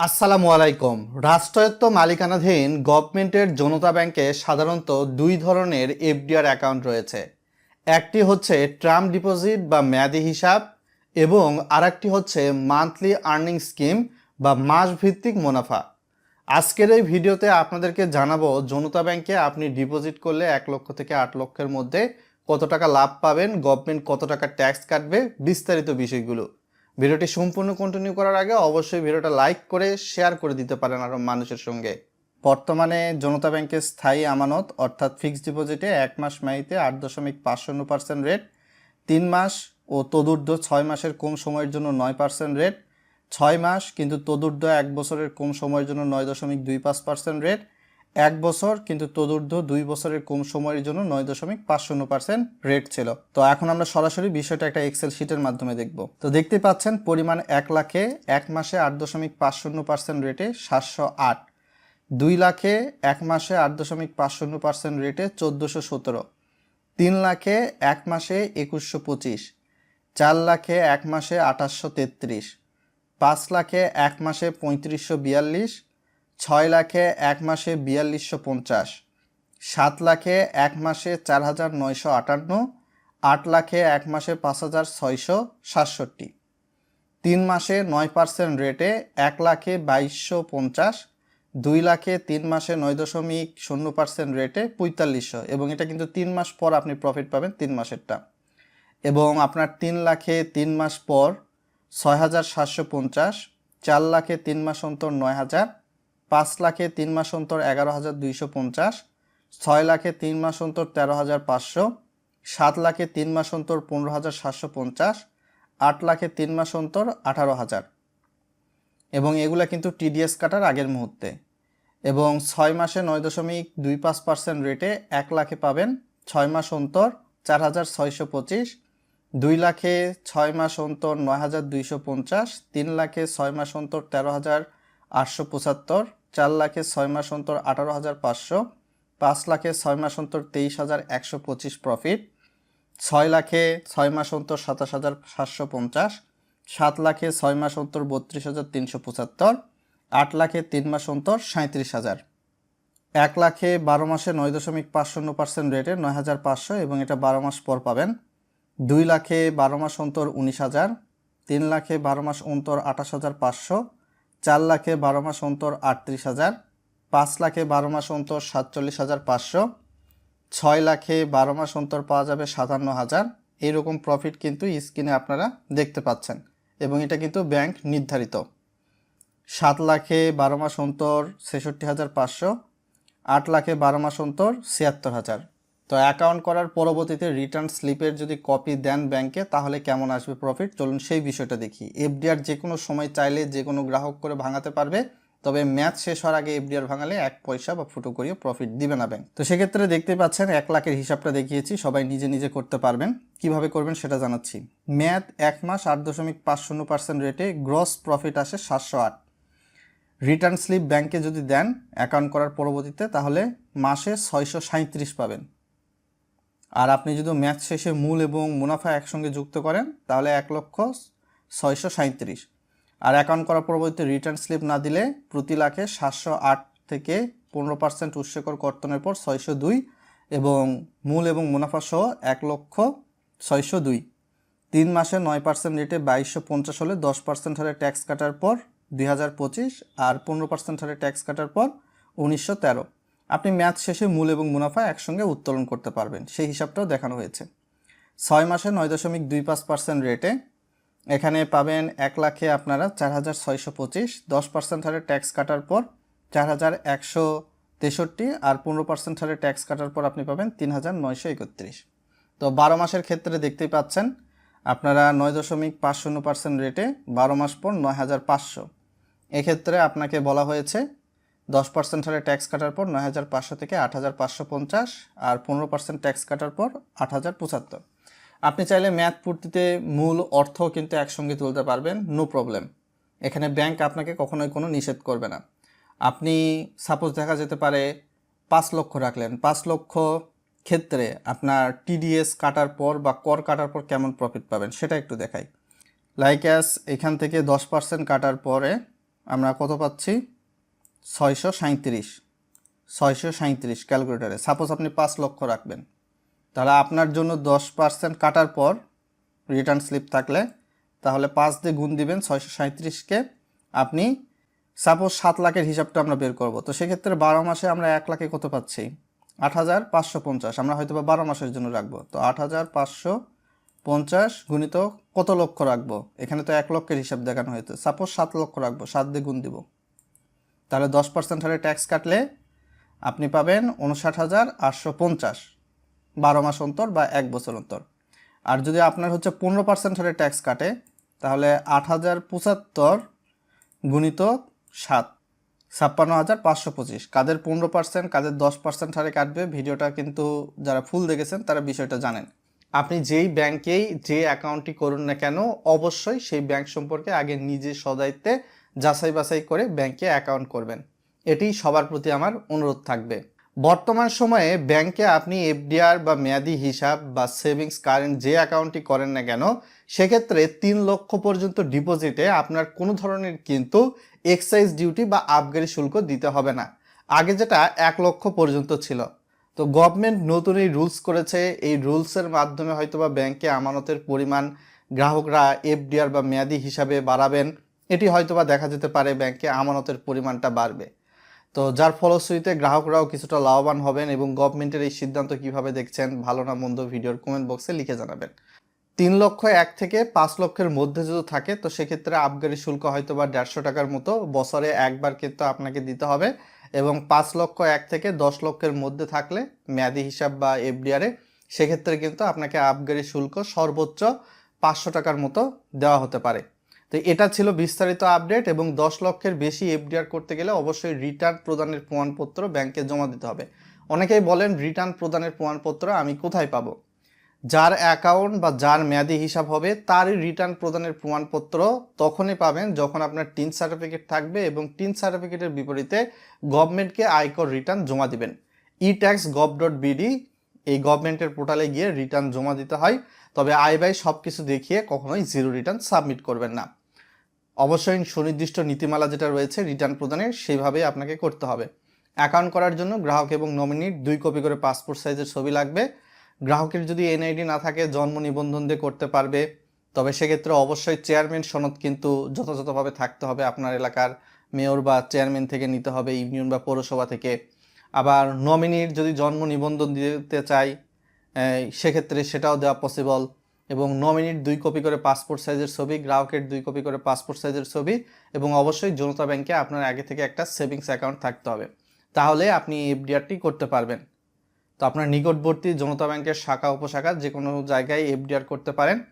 আসসালামু আলাইকুম। রাষ্ট্রায়ত্ত মালিকানাধীন গভর্নমেন্টের জনতা ব্যাংকে সাধারণত দুই ধরনের এফডিআর অ্যাকাউন্ট রয়েছে। একটি হচ্ছে টার্ম ডিপোজিট বা মেয়াদি হিসাব এবং আরেকটি হচ্ছে মান্থলি আর্নিং স্কিম বা মাস ভিত্তিক মুনাফা। আজকের এই ভিডিওতে আপনাদেরকে জানাব জনতা ব্যাংকে আপনি ডিপোজিট করলে এক লক্ষ থেকে আট লক্ষের মধ্যে কত টাকা লাভ পাবেন, গভর্নমেন্ট কত টাকা ট্যাক্স কাটবে, বিস্তারিত বিষয়গুলো। ভিডিওটি সম্পূর্ণ কন্টিনিউ করার আগে অবশ্যই ভিডিওটা লাইক করে শেয়ার করে দিতে পারেন আরও মানুষের সঙ্গে। বর্তমানে জনতা ব্যাংকের স্থায়ী আমানত, অর্থাৎ ফিক্সড ডিপোজিটে এক মাস মেয়াদিতে আট দশমিক পাঁচ শূন্য পার্সেন্ট রেট তিন মাস ও তদুর্ধ্ব ছয় মাসের কম সময়ের জন্য নয় পার্সেন্ট রেট ছয় মাস কিন্তু তদুর্ধ্ব এক বছরের কম সময়ের জন্য নয় দশমিক দুই পাঁচ পার্সেন্ট রেট এক বছর, কিন্তু তদুর্ধ্ব দুই বছরের কম সময়ের জন্য নয় দশমিক পাঁচ শূন্য পার্সেন্ট রেট ছিল। তো এখন আমরা সরাসরি বিষয়টা একটা এক্সেল শিটের মাধ্যমে দেখব। তো দেখতে পাচ্ছেন, পরিমাণ এক লাখে এক মাসে আট দশমিক পাঁচ শূন্য পার্সেন্ট রেটে সাতশো আট। দুই লাখে এক মাসে আট দশমিক পাঁচ শূন্য পার্সেন্ট রেটে চোদ্দোশো সতেরো। তিন লাখে এক মাসে একুশশো পঁচিশ। চার লাখে এক মাসে আঠাশশো তেত্রিশ। পাঁচ লাখে এক মাসে পঁয়ত্রিশশো বিয়াল্লিশ। ছয় লাখে এক মাসে বিয়াল্লিশশো পঞ্চাশ, সাত লাখে এক মাসে চার হাজার নয়শো আটান্ন, আট লাখে এক মাসে পাঁচ হাজার ছয়শো সাতষট্টি। তিন মাসে নয় পার্সেন্ট রেটে এক লাখে বাইশশো পঞ্চাশ, দুই লাখে তিন মাসে নয় দশমিক শূন্য পার্সেন্ট রেটে পঁয়তাল্লিশশো এবং এটা কিন্তু তিন মাস পর আপনি প্রফিট পাবেন তিন মাসেরটা। এবং আপনার তিন লাখে তিন মাস পর ছয় হাজার সাতশো পঞ্চাশ, চার লাখে তিন মাস অন্তর নয় হাজার পাঁচ লাখে তিন মাস অন্তর এগারো হাজার দুইশো পঞ্চাশ, ছয় লাখে তিন মাস অন্তর তেরো হাজার পাঁচশো, সাত লাখে তিন মাস অন্তর পনেরো হাজার সাতশো পঞ্চাশ, আট লাখে তিন মাস অন্তর আঠারো হাজার। এবং এগুলা কিন্তু টিডিএস কাটার আগের মুহূর্তে। এবং ছয় মাসে নয় দশমিক দুই পাঁচ পার্সেন্ট রেটে এক লাখে পাবেন ছয় মাস অন্তর চার হাজার ছয়শো পঁচিশ, দুই লাখে ছয় মাস অন্তর নয় হাজার দুইশো পঞ্চাশ, তিন লাখে ছয় মাস অন্তর তেরো হাজার আটশো পঁচাত্তর, চার লাখে ছয় মাস অন্তর আঠারো হাজার পাঁচশো, পাঁচ লাখে ছয় মাস অন্তর তেইশ হাজার একশো পঁচিশ প্রফিট ছয় লাখে ছয় মাস অন্তর সাতাশ হাজার সাতশো পঞ্চাশ, সাত লাখে ছয় মাস অন্তর বত্রিশ হাজার তিনশো পঁচাত্তর, আট লাখে তিন মাস অন্তর সাঁত্রিশ হাজার। এক লাখে বারো মাসে নয় দশমিক পাঁচ শূন্য পার্সেন্ট রেটে নয় হাজার পাঁচশো এবং এটা বারো মাস পর পাবেন। দুই লাখে বারো মাস অন্তর উনিশ হাজার, তিন লাখে বারো মাস অন্তর আঠাশ হাজার পাঁচশো চার লাখে বারো মাস অন্তর আটত্রিশ হাজার, পাঁচ লাখে বারো মাস অন্তর সাতচল্লিশ হাজার পাঁচশো, ছয় লাখে বারো মাস অন্তর পাওয়া যাবে সাতান্ন হাজার। এইরকম প্রফিট কিন্তু স্ক্রিনে আপনারা দেখতে পাচ্ছেন এবং এটা কিন্তু ব্যাংক নির্ধারিত। সাত লাখে বারো মাস অন্তর ছেষট্টি হাজার পাঁচশো, আট লাখে বারো মাস অন্তর ছিয়াত্তর হাজার। তো অ্যাকাউন্ট করার পরবর্তীতে রিটার্ন স্লিপের যদি কপি দেন ব্যাংকে তাহলে কেমন আসবে প্রফিট চলুন সেই বিষয়টা দেখি। এফডিআর যে কোনো সময় চাইলে যে কোনো গ্রাহক করে ভাঙাতে পারবে, তবে ম্যাচ শেষ হওয়ার আগে এফডিআর ভাঙালে এক পয়সা বা ফুটো করিয়ে প্রফিট দিবে না ব্যাংক তো সেক্ষেত্রে দেখতে পাচ্ছেন, এক লাখের হিসাবটা দেখিয়েছি, সবাই নিজে নিজে করতে পারবেন। কীভাবে করবেন সেটা জানাচ্ছি। ম্যাথ এক মাস আট দশমিক পাঁচ শূন্য পার্সেন্ট রেটে গ্রস প্রফিট আসে সাতশো আট। রিটার্ন স্লিপ ব্যাংকে যদি দেন অ্যাকাউন্ট করার পরবর্তীতে, তাহলে মাসে ছয়শো সাঁত্রিশ পাবেন। আর আপনি যদি ম্যাচ শেষে মূল এবং মুনাফা একসঙ্গে যুক্ত করেন, তাহলে এক লক্ষ ছয়শো সাঁত্রিশ আর অ্যাকাউন্ট করার পরবর্তীতে রিটার্ন স্লিপ না দিলে প্রতি লাখে সাতশো আট থেকে পনেরো পার্সেন্ট উৎসকর কর্তনের পর ছয়শো দুই এবং মূল এবং মুনাফা সহ এক লক্ষ ছয়শো দুই। তিন মাসে নয় পার্সেন্ট রেটে বাইশশো পঞ্চাশ হলে দশ পার্সেন্ট হারে ট্যাক্স কাটার পর দুই হাজার পঁচিশ আর পনেরো পার্সেন্ট হারে ট্যাক্স কাটার পর উনিশশো তেরো। আপনি ম্যাচ শেষে মূল এবং মুনাফা একসঙ্গে উত্তোলন করতে পারবেন। সেই হিসাবটাও দেখানো হয়েছে। ছয় মাসে নয় দশমিক দুই পাঁচ পার্সেন্ট রেটে এখানে পাবেন এক লাখে আপনারা চার হাজার ছয়শো পঁচিশ, দশ পার্সেন্ট হারে ট্যাক্স কাটার পর চার হাজার একশো তেষট্টি আর পনেরো পার্সেন্ট হারে ট্যাক্স কাটার পর আপনি পাবেন তিন হাজার নয়শো একত্রিশ। তো বারো মাসের ক্ষেত্রে দেখতেই পাচ্ছেন, আপনারা নয় দশমিক পাঁচ শূন্য পার্সেন্ট রেটে বারো মাস পর নয় হাজার পাঁচশো। এক্ষেত্রে আপনাকে বলা হয়েছে দশ পার্সেন্ট হারে ট্যাক্স কাটার পর নয় হাজার পাঁচশো থেকে আট হাজার পাঁচশো পঞ্চাশ আর পনেরো পার্সেন্ট ট্যাক্স কাটার পর আট হাজার পঁচাত্তর। আপনি চাইলে ম্যাথ পূর্তিতে মূল অর্থ কিন্তু একসঙ্গে তুলতে পারবেন নো প্রবলেম এখানে ব্যাংক আপনাকে কখনোই কোনো নিষেধ করবে না। আপনি সাপোজ দেখা যেতে পারে পাঁচ লক্ষ রাখলেন, পাঁচ লক্ষ ক্ষেত্রে আপনার টিডিএস কাটার পর বা কর কাটার পর কেমন প্রফিট পাবেন সেটা একটু দেখাই। লাইক অ্যাস এখান থেকে দশ পার্সেন্ট কাটার পরে আমরা কত পাচ্ছি? ছয়শো সাঁত্রিশ ছয়শো সাঁত্রিশ ক্যালকুলেটারে। সাপোজ আপনি পাঁচ লক্ষ রাখবেন, তাহলে আপনার জন্য দশ পার্সেন্ট কাটার পর রিটার্ন স্লিপ থাকলে তাহলে পাঁচ দিয়ে গুণ দিবেন ছয়শো সাঁত্রিশকে আপনি সাপোজ সাত লাখের হিসাবটা আমরা বের করব, তো সেক্ষেত্রে বারো মাসে আমরা এক লাখে কত পাচ্ছি? আট হাজার পাঁচশো পঞ্চাশ, আমরা হয়তো বা বারো মাসের জন্য রাখব, তো আট হাজার পাঁচশো পঞ্চাশ গুণিত কত লক্ষ রাখব? এখানে তো এক লক্ষের হিসাব দেখানো হয়েছে, সাপোজ সাত লক্ষ রাখব, সাত দিয়ে গুণ দিব। তাহলে দশ পার্সেন্ট হারে ট্যাক্স কাটলে আপনি পাবেন উনষাট হাজার আটশো পঞ্চাশ বারো মাস অন্তর বা এক বছর অন্তর। আর যদি আপনার হচ্ছে পনেরো পার্সেন্ট হারে ট্যাক্স কাটে, তাহলে আট হাজার পঁচাত্তর গুণিত সাত, ছাপ্পান্ন হাজার পাঁচশো পঁচিশ। কাদের পনেরো পার্সেন্ট কাদের দশ পার্সেন্ট হারে কাটবে, ভিডিওটা কিন্তু যারা ফুল দেখেছেন তারা বিষয়টা জানেন। আপনি যেই ব্যাংকেই যে অ্যাকাউন্টটি করুন না কেন, অবশ্যই সেই ব্যাংক সম্পর্কে আগে নিজে সদায়িত্বে যাচাই বাছাই করে ব্যাংকে অ্যাকাউন্ট করবেন। এটি সবার প্রতি আমার অনুরোধ থাকবে। বর্তমান সময়ে ব্যাংকে আপনি এফডিআর বা মেয়াদি হিসাব বা সেভিংস কারেন্ট যে অ্যাকাউন্টটি করেন না কেন, সেক্ষেত্রে তিন লক্ষ পর্যন্ত ডিপোজিটে আপনার কোনো ধরনের কিন্তু এক্সাইজ ডিউটি বা আবগারি শুল্ক দিতে হবে না। আগে যেটা এক লক্ষ পর্যন্ত ছিল। তো গভর্নমেন্ট নতুন এই রুলস করেছে। এই রুলসের মাধ্যমে হয়তো বা ব্যাংকে আমানতের পরিমাণ গ্রাহকরা এফডিআর বা মেয়াদি হিসাবে বাড়াবেন। এটি হয়তো বা দেখা যেতে পারে ব্যাংকে আমানতের পরিমাণটা বাড়বে। তো যার ফলশ্রুতিতে গ্রাহকরাও কিছুটা লাভবান হবেন এবং গভর্নমেন্টের এই সিদ্ধান্ত কীভাবে দেখছেন, ভালো না মন্দ ভিডিওর কমেন্ট বক্সে লিখে জানাবেন। তিন লক্ষ এক থেকে পাঁচ লক্ষের মধ্যে যদি থাকে, তো সেক্ষেত্রে আবগারি শুল্ক হয়তো বা দেড়শো টাকার মতো বছরে একবার কিন্তু আপনাকে দিতে হবে এবং পাঁচ লক্ষ এক থেকে দশ লক্ষের মধ্যে থাকলে মেয়াদি হিসাব বা এফডিআরে সেক্ষেত্রে কিন্তু আপনাকে আবগারি শুল্ক সর্বোচ্চ পাঁচশো টাকার মতো দেওয়া হতে পারে। তো এটা ছিল বিস্তারিত আপডেট এবং দশ লক্ষের বেশি এফডিআর করতে গেলে অবশ্যই রিটার্ন প্রদানের প্রমাণপত্র ব্যাংকে জমা দিতে হবে। অনেকেই বলেন রিটার্ন প্রদানের প্রমাণপত্র আমি কোথায় পাবো? যার অ্যাকাউন্ট বা যার মেয়াদি হিসাব হবে, তারই রিটার্ন প্রদানের প্রমাণপত্র তখনই পাবেন যখন আপনার টিন সার্টিফিকেট থাকবে এবং টিন সার্টিফিকেটের বিপরীতে গভর্নমেন্টকে আয়কর রিটার্ন জমা দিবেন। E tax gov dot BD এই গভর্নমেন্টের পোর্টালে গিয়ে রিটার্ন জমা দিতে হয়, তবে আয় ব্যয় সব কিছু দেখিয়ে কখনোই জিরো রিটার্ন সাবমিট করবেন না। অবশ্যই সুনির্দিষ্ট নীতিমালা যেটা রয়েছে রিটার্ন প্রদানের সেইভাবেই আপনাকে করতে হবে। অ্যাকাউন্ট করার জন্য গ্রাহক এবং নমিনির দুই কপি করে পাসপোর্ট সাইজের ছবি লাগবে। গ্রাহকের যদি এনআইডি না থাকে, জন্ম নিবন্ধন দিয়ে করতে পারবে। তবে সেক্ষেত্রে অবশ্যই চেয়ারম্যান সনদ কিন্তু যথাযথভাবে থাকতে হবে আপনার এলাকার মেয়র বা চেয়ারম্যান থেকে নিতে হবে ইউনিয়ন বা পৌরসভা থেকে। আবার নমিনির যদি জন্ম নিবন্ধন দিতে চাই সেক্ষেত্রে সেটাও দেওয়া পসিবল এবং ন মিনিট দুই কপি করে পাসপোর্ট সাইজের ছবি, গ্রাহকের দুই কপি করে পাসপোর্ট সাইজের ছবি এবং অবশ্যই জনতা ব্যাংকে আপনার আগে থেকে একটা সেভিংস অ্যাকাউন্ট থাকতে হবে। তাহলে আপনি এফডিআরটি করতে পারবেন। তো আপনার নিকটবর্তী জনতা ব্যাংকের শাখা, উপশাখা যে কোনো জায়গায় এফডিআর করতে পারেন।